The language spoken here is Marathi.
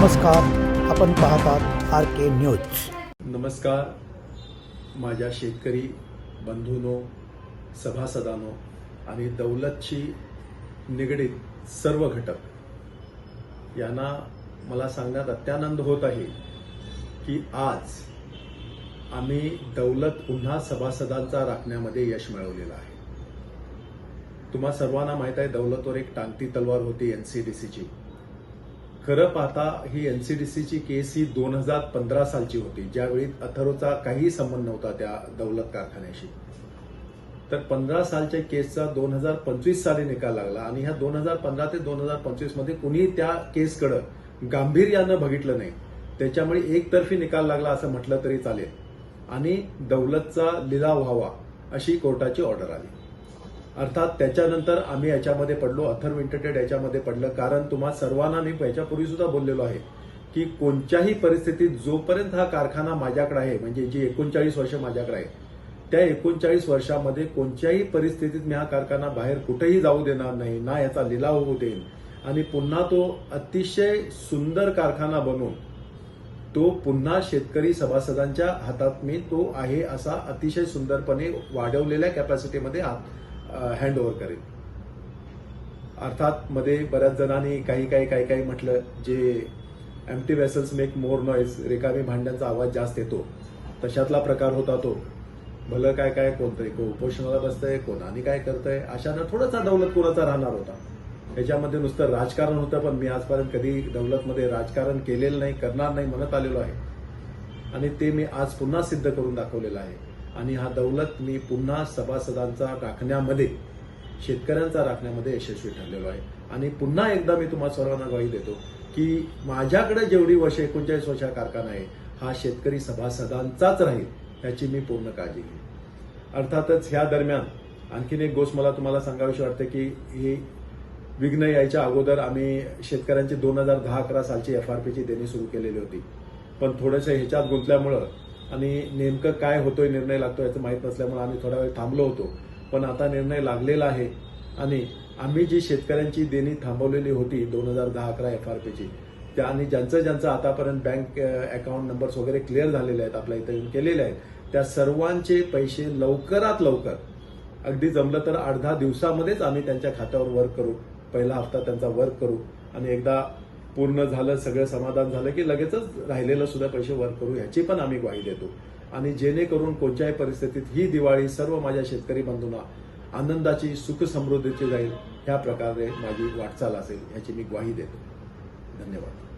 नमस्कार आपण पाहतात आर के न्यूज. नमस्कार माझ्या शेतकरी बंधूनो सभासदानो आणि दौलतशी निगडीत सर्व घटक यांना मला सांगण्यात अत्यानंद होत आहे की आज आम्ही दौलत पुन्हा सभासदांचा राखण्यामध्ये यश मिळवलेलं आहे. तुम्हा सर्वांना माहीत आहे दौलतवर एक टांगती तलवार होती एन सी डी सीची खरं पाहता ही एन सी डी सीची केस ही दोन हजार पंधरा सालची होती ज्यावेळी अथरोचा काही संबंध नव्हता त्या दौलत कारखान्याशी. तर पंधरा सालच्या केसचा दोन हजार पंचवीस साली निकाल लागला आणि ह्या दोन हजार पंधरा ते दोन हजार पंचवीसमध्ये कुणी त्या केसकडं गांभीर्यानं बघितलं नाही. त्याच्यामुळे एकतर्फी निकाल लागला असं म्हटलं तरी चालेल. आणि दौलतचा लिलाव व्हावा अशी कोर्टाची ऑर्डर आली. अर्थात त्याच्यानंतर आम्ही याच्यामध्ये पडलो. अथर्व इंटरटेड याच्यामध्ये पडलं. कारण तुम्हा सर्वांना मी याच्यापूर्वी सुद्धा बोललेलो आहे की कोणत्याही परिस्थितीत जोपर्यंत हा कारखाना माझ्याकडे आहे म्हणजे जी एकोणचाळीस वर्ष माझ्याकडे आहे त्या एकोणचाळीस वर्षामध्ये कोणत्याही परिस्थितीत मी हा कारखाना बाहेर कुठेही जाऊ देणार नाही ना याचा लिलाव होऊ देईन. आणि पुन्हा तो अतिशय सुंदर कारखाना बनवून तो पुन्हा शेतकरी सभासदांच्या हातात मी तो आहे असा अतिशय सुंदरपणे वाढवलेल्या कॅपॅसिटीमध्ये हँड ओव्हर करेन. अर्थात मध्ये बऱ्याच जणांनी काही काही काही काही म्हटलं जे empty vessels make more noise रिकामी भांड्यांचा आवाज जास्त येतो. तशातला प्रकार होता तो. भलं काय काय कोणतरी को उपोषणाला बसतंय कोण आणि काय करतंय अशानं थोडासा दौलत कुणाचा राहणार होता. याच्यामध्ये नुसतं राजकारण होतं पण मी आजपर्यंत कधी दौलतमध्ये राजकारण केलेलं नाही करणार नाही म्हणत आलेलो आहे. आणि ते मी आज पुन्हा सिद्ध करून दाखवलेलं आहे. आणि हा दौलत मी पुन्हा सभासदांचा राखण्यामध्ये शेतकऱ्यांचा राखण्यामध्ये यशस्वी ठरलेलो आहे. आणि पुन्हा एकदा मी तुम्हाला सर्वांना ग्वाही देतो की माझ्याकडे जेवढी वर्ष एकोणचाळीस वर्ष कारखाना आहे हा शेतकरी सभासदांचाच राहील याची मी पूर्ण काळजी घेईन. अर्थातच ह्या दरम्यान आणखीन एक गोष्ट मला तुम्हाला सांगावीशी वाटते की ही विघ्न यायच्या अगोदर आम्ही शेतकऱ्यांची दोन हजार दहा अकरा सालची एफ आर पीची देणी सुरू केलेली होती. पण थोडंसं ह्याच्यात गुंतल्यामुळं आणि नेमकं काय होतोय निर्णय लागतो याचं माहीत नसल्यामुळे आम्ही थोडा वेळ थांबलो होतो. पण आता निर्णय लागलेला आहे आणि आम्ही जी शेतकऱ्यांची देणी थांबवलेली होती दोन हजार दहा अकरा एक आर पीची त्या आणि ज्यांचं ज्यांचं आतापर्यंत बँक अकाउंट नंबर्स वगैरे क्लिअर झालेले आहेत आपल्या इथं येऊन केलेले आहेत त्या सर्वांचे पैसे लवकरात लवकर अगदी जमलं तर अर्धा दिवसामध्येच आम्ही त्यांच्या खात्यावर वर्क करू. पहिला हप्ता त्यांचा वर्क करू आणि एकदा पूर्ण झालं सगळं समाधान झालं की लगेचच राहिलेलं सुद्धा पैसे वर्क करू ह्याची पण आम्ही ग्वाही देतो. आणि जेणेकरून कोणत्याही परिस्थितीत ही दिवाळी सर्व माझ्या शेतकरी बंधूंना आनंदाची सुख समृद्धीची जाईल ह्या प्रकारे माझी वाटचाल असेल ह्याची मी ग्वाही देतो. धन्यवाद.